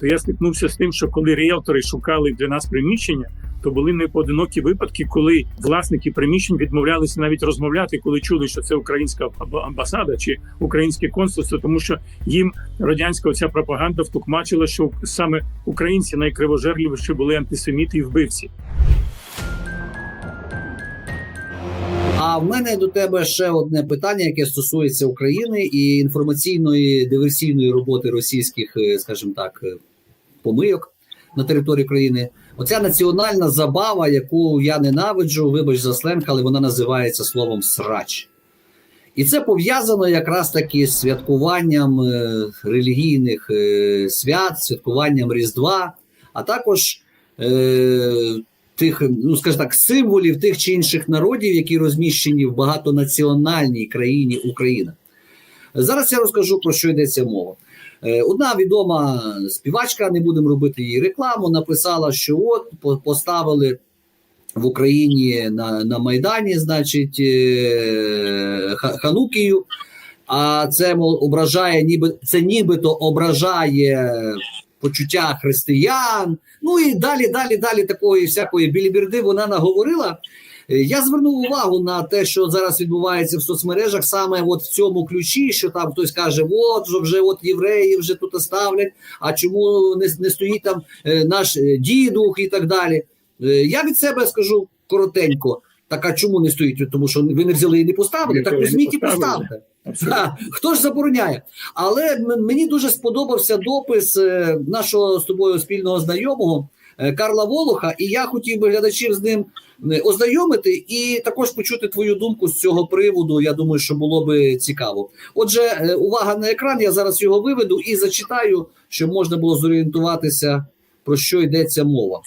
то я стикнувся з тим, що коли ріелтори шукали для нас приміщення, то були непоодинокі випадки, коли власники приміщень відмовлялися навіть розмовляти, коли чули, що це українська амбасада чи українське консульство, тому що їм радянська оця пропаганда втукмачила, що саме українці найкривожерливіші були антисеміти і вбивці. А в мене до тебе ще одне питання, яке стосується України і інформаційної диверсійної роботи російських, е, скажімо так, е, помийок на території країни. Оця національна забава, яку я ненавиджу, вибач за сленг, але вона називається словом срач. І це пов'язано якраз таки з святкуванням е, релігійних е, свят, святкуванням Різдва, а також е, тих, ну скажімо так, символів тих чи інших народів, які розміщені в багатонаціональній країні Україна. Зараз я розкажу про що йдеться мова. Е, Одна відома співачка, не будемо робити її рекламу, написала, що от поставили в Україні на, на Майдані, значить, е, Ханукію. А це мол ображає, ніби це нібито ображає почуття християн. Ну і далі, далі, далі такої всякої біліберди вона наговорила. Е, Я звернув увагу на те, що зараз відбувається в соцмережах, саме от в цьому ключі, що там хтось каже: от вже- от євреї вже тут ставлять, а чому не, не стоїть там е, наш е, дідух і так далі. Я від себе скажу коротенько. Так а чому не стоїть? Тому що ви не взяли і не поставили. Так візьміть і поставте. Абсолютно. Хто ж забороняє? Але мені дуже сподобався допис нашого з тобою спільного знайомого Карла Волоха, і я хотів би глядачів з ним е, ознайомити і також почути твою думку з цього приводу. Я думаю, що було би цікаво. Отже, е, увага на екран. Я зараз його виведу і зачитаю, щоб можна було зорієнтуватися про що йдеться мова.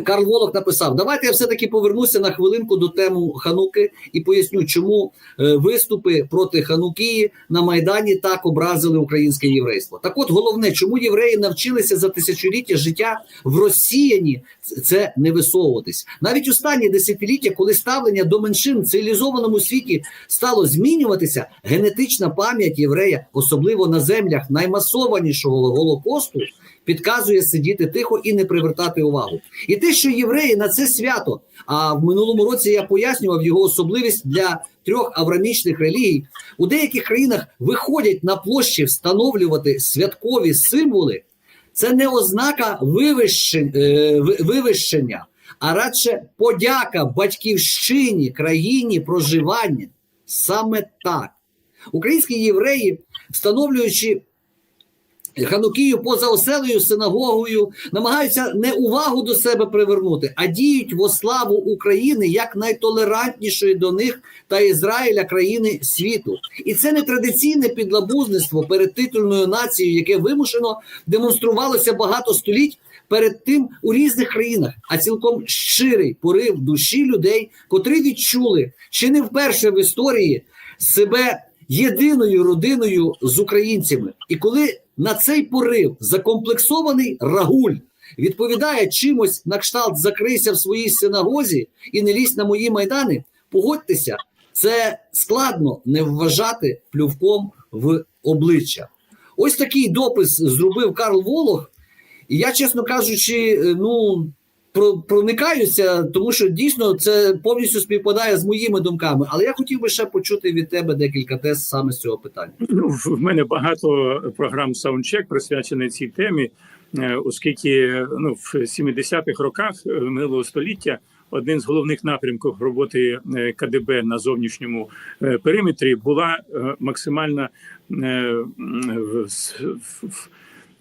Карл Волох написав: Давайте я все-таки повернуся на хвилинку до тему Хануки і поясню, чому е, виступи проти Ханукії на Майдані так образили українське єврейство. Так от головне, чому євреї навчилися за тисячоліття життя в Росіяні це не висовуватись. Навіть останні десятиліття, коли ставлення до меншин в цивілізованому світі стало змінюватися, генетична пам'ять єврея, особливо на землях наймасованішого голокосту, підказує сидіти тихо і не привертати увагу. І те, що євреї на це свято, а в минулому році я пояснював його особливість для трьох аврамічних релігій, у деяких країнах виходять на площі встановлювати святкові символи. Це не ознака е, ви- вивищення, а радше подяка батьківщині, країні проживання. Саме так. Українські євреї, встановлюючи Ханукію поза оселею, синагогою, намагаються не увагу до себе привернути, а діють во славу України як найтолерантнішої до них та Ізраїля країни світу. І це не традиційне підлабузництво перед титульною нацією, яке вимушено демонструвалося багато століть перед тим у різних країнах, а цілком щирий порив душі людей, котрі відчули, чи не вперше в історії себе єдиною родиною з українцями. І коли на цей порив закомплексований рагуль відповідає чимось на кшталт закрийся в своїй синагозі і не лізь на мої майдани, погодьтеся, це складно не вважати плювком в обличчя. Ось такий допис зробив Карл Волох. І я, чесно кажучи, е, ну проникаюся, тому що дійсно це повністю співпадає з моїми думками. Але я хотів би ще почути від тебе декілька тез саме з цього питання. Ну, в мене багато програм Soundcheck присвячені цій темі, е, оскільки ну, в 70-х роках е, минулого століття один з головних напрямків роботи е, КДБ на зовнішньому периметрі була максимальна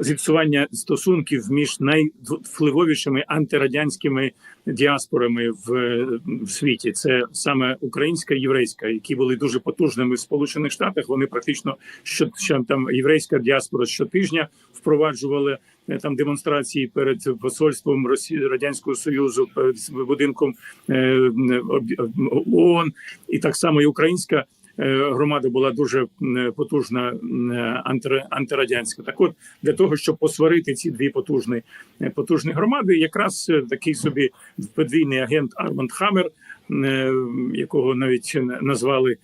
зіпсування стосунків між найвпливовішими антирадянськими діаспорами в, в світі. Це саме українська і єврейська, які були дуже потужними в Сполучених Штатах. Вони практично що, що там єврейська діаспора щотижня впроваджували е, там демонстрації перед посольством Росії Радянського Союзу, перед будинком е, ООН, і так само і українська. Е, Громада була дуже потужна антирадянська. Так, от для того, щоб посварити ці дві потужні е, потужні громади, якраз е, такий собі подвійний агент Арманд Хаммер, якого навіть назвали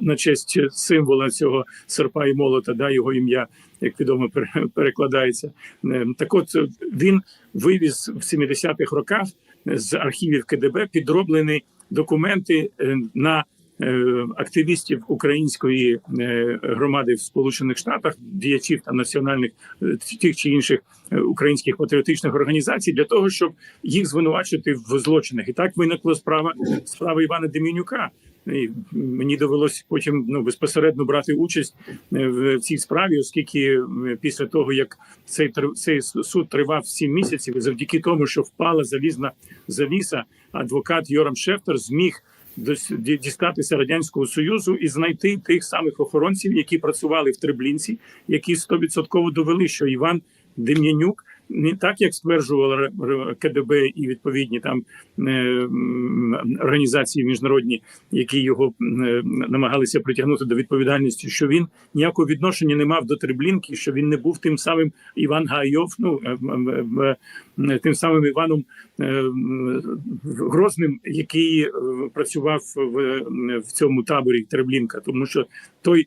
на, честь символа цього серпа і молота, да, його ім'я, як відомо, пере- перекладається. Так от він вивіз в 70-х роках з архівів КДБ підроблені документи е, на е, активістів української е, громади в Сполучених Штатах, діячів та національних тих чи інших українських патріотичних організацій для того, щоб їх звинувачити в злочинах. І так виникла справа справа Івана Демінюка. І мені довелося потім ну безпосередньо брати участь е, в цій справі, оскільки е, після того як цей цей суд тривав сім місяців, і завдяки тому, що впала залізна завіса, адвокат Йорам Шефтер зміг дістатися радянського союзу і знайти тих самих охоронців, які працювали в Треблінці, які стовідсотково довели, що Іван Дем'янюк не так, як стверджувало КДБ і відповідні там е, організації міжнародні, які його е, намагалися притягнути до відповідальності, що він ніякого відношення не мав до Треблінки, що він не був тим самим Іван Гайов, ну е, тим самим Іваном Грозним, який працював в, цьому таборі Треблінка, тому що той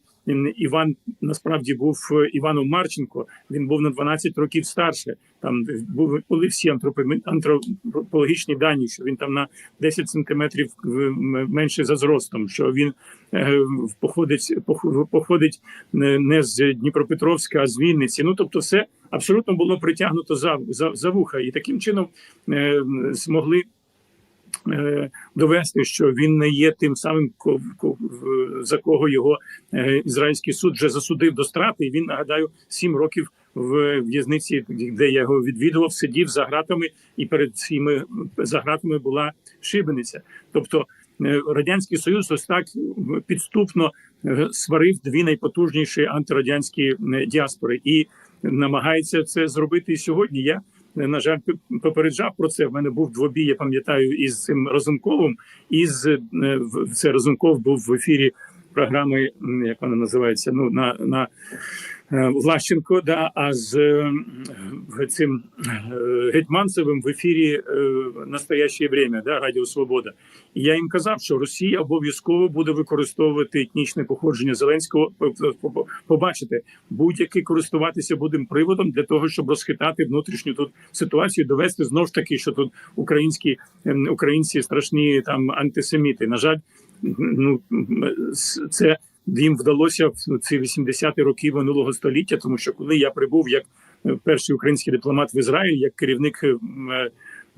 Іван насправді був е, Іваном Марченко. Він був на 12 років старше. Там були, всі антропологічні дані, що він там на 10 сантиметрів менше за зростом, що він е, походить пох- походить не не з Дніпропетровська, а з Вінниці. Ну тобто, все абсолютно було притягнуто за, за, за вуха, і таким чином е, змогли. Е, Довести, що він не є тим самим, за кого його е, ізраїльський суд вже засудив до страти. І він нагадаю сім років в в'язниці, де я його відвідував, сидів за гратами, і перед цими за гратами була шибениця. Тобто е, радянський союз ось так підступно сварив дві найпотужніші антирадянські діаспори і намагається це зробити сьогодні. Я на жаль попереджав про це. В мене був двобій, я пам'ятаю, із цим Розумковим. Із е, це Розумков був в ефірі програми, як вона називається. Ну на на е, Влащенко, да, а з е, цим е, Гетьманцевим в ефірі е, настояще время, да, Радіо Свобода. Я їм казав, що Росія обов'язково буде використовувати етнічне походження Зеленського. По- по- по- Побачите, будь-який користуватися будемо приводом для того, щоб розхитати внутрішню тут ситуацію, довести знов ж таки, що тут українські ем, українці страшні там антисеміти. На жаль, ну це їм вдалося в ці 80-ті роки минулого століття, тому що коли я прибув як е, перший український дипломат в Ізраїль, як керівник е,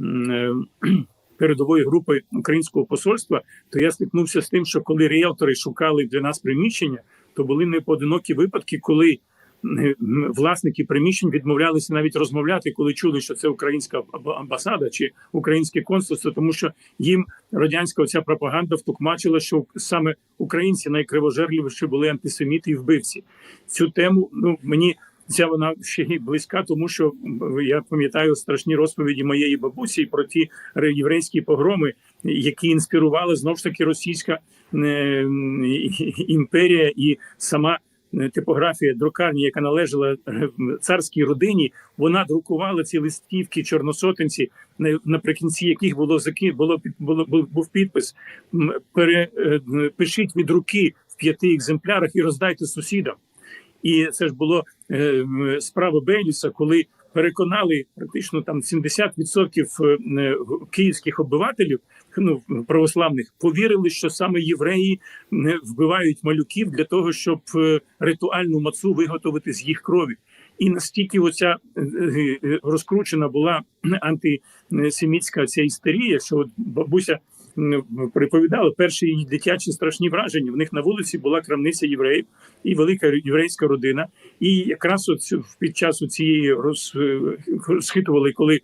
е, передової групи українського посольства, то я стикнувся з тим, що коли ріелтори шукали для нас приміщення, то були непоодинокі випадки, коли власники приміщень відмовлялися навіть розмовляти, коли чули, що це українська амбасада чи українське консульство, тому що їм радянська оця пропаганда втукмачила, що саме українці найкривожерливіші були антисеміти і вбивці. Цю тему ну мені. Ця вона ще й близька, тому що я пам'ятаю страшні розповіді моєї бабусі про ті ре- єврейські погроми, які інспірували знов ж таки російська імперія і сама типографія друкарні, яка належала е, царській родині, вона друкувала ці листівки чорносотенці, на- наприкінці яких було заки було було був підпис: е, пишіть від руки в п'яти екземплярах і роздайте сусідам. І це ж було е, справа Бейліса, коли переконали практично там 70% е, е, київських обивателів, ну православних, повірили, що саме євреї вбивають малюків для того, щоб е, ритуальну мацу виготовити з їх крові. І настільки оця розкручена була антисемітська ця істерія, що от бабуся м, приповідала перші дитячі страшні враження. В них на вулиці була крамниця євреїв і велика єврейська родина. І якраз от під час цієї роз, розхитували, коли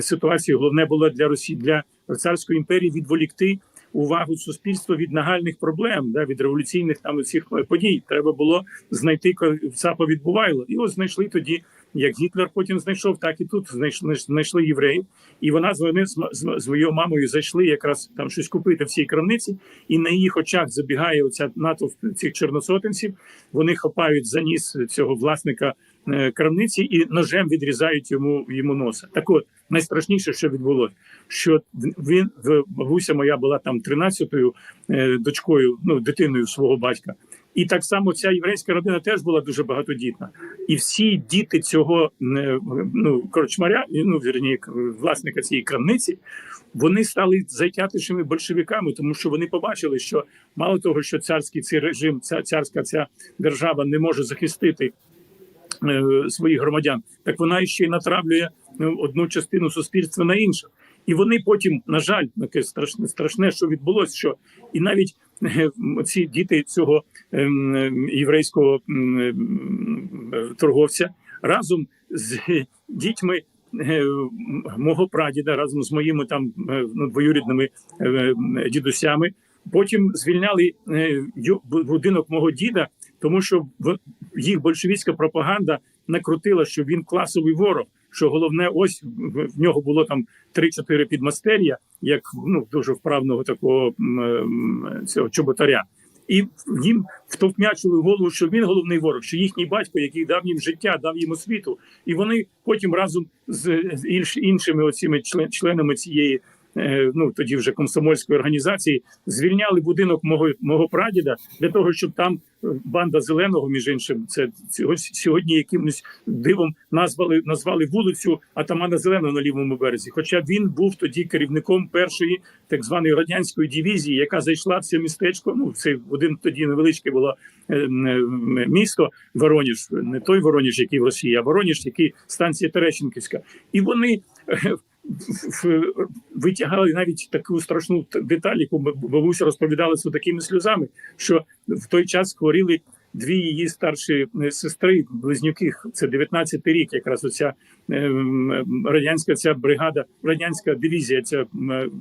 ситуація головне було для Росії для царської імперії відволікти увагу суспільства від нагальних проблем, да, від революційних там цих подій. Треба було знайти коли ЦАПа відбувайло. І ось знайшли тоді, як Гітлер потім знайшов, так і тут знайшли, знайшли євреїв. І вона з вони з, моєю мамою зайшли якраз там щось купити в цій крамниці, і на їх очах забігає оця натовп цих чорносотенців. Вони хапають за ніс цього власника е, крамниці і ножем відрізають йому йому носа. Так от найстрашніше, що відбулося, що він в- бабуся моя була там 13-ю е, дочкою, ну дитиною свого батька. І так само ця єврейська родина теж була дуже багатодітна. І всі діти цього е, ну корчмаря, ну вірні, власника цієї крамниці, вони стали зайтятішими большевиками, тому що вони побачили, що мало того, що царський цей режим, ця царська ця держава не може захистити е, своїх громадян, так вона ще й натравлює ну, одну частину суспільства на іншу. І вони потім, на жаль, таке страшне, страшне, що відбулося, що і навіть ці діти цього ем, ем, єврейського ем, торговця разом з дітьми е, мого прадіда, разом з моїми там е, ну, двоюрідними е, дідусями. Потім звільняли будинок мого діда, тому що їх большевістська пропаганда накрутила, що він класовий ворог. Що головне, ось в нього було там 3-4 підмастер'я, як ну дуже вправного такого м, цього чоботаря. І їм втовпнячили в голову, що він головний ворог, що їхній батько, який дав їм життя, дав їм освіту, і вони потім разом з іншими оціми членами цієї. Е, Ну тоді вже комсомольської організації звільняли будинок мого мого прадіда для того, щоб там е, банда зеленого, між іншим, це сьогодні якимось дивом назвали назвали вулицю Атамана Зеленого на лівому березі. Хоча він був тоді керівником першої так званої радянської дивізії, яка зайшла в це містечко. Ну це один тоді невеличке було е, місто Вороніж, не той Вороніж, який в Росії, а Вороніж, який станція Терещенківська, і вони. Витягали навіть таку страшну деталь, яку баб- бабуся розповідала з такими сльозами, що в той час хворіли дві її старші сестри, близнюки. Це 19-й рік, якраз оця е, радянська ця бригада, радянська дивізія, ця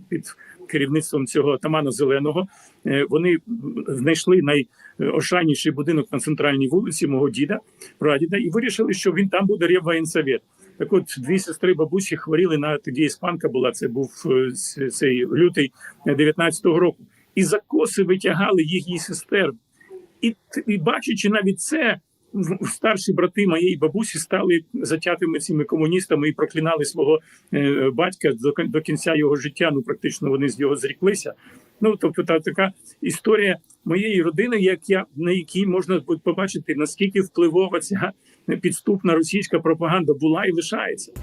під керівництвом цього атамана зеленого. е, Вони знайшли найошайніший будинок на центральній вулиці мого діда, прадіда, і вирішили, що він там буде реввоєнсовет. Так от дві сестри бабусі хворіли на тоді іспанка була. Це був е, цей лютий 19-го року. І за коси витягали їх її сестер. І, і бачачи навіть це, старші брати моєї бабусі стали затятими цими комуністами і проклинали свого е, батька до, до кінця його життя. Ну практично вони з нього зріклися. Ну тобто, та така історія моєї родини, як я на якій можна побачити наскільки впливова ця підступна російська пропаганда була і лишається.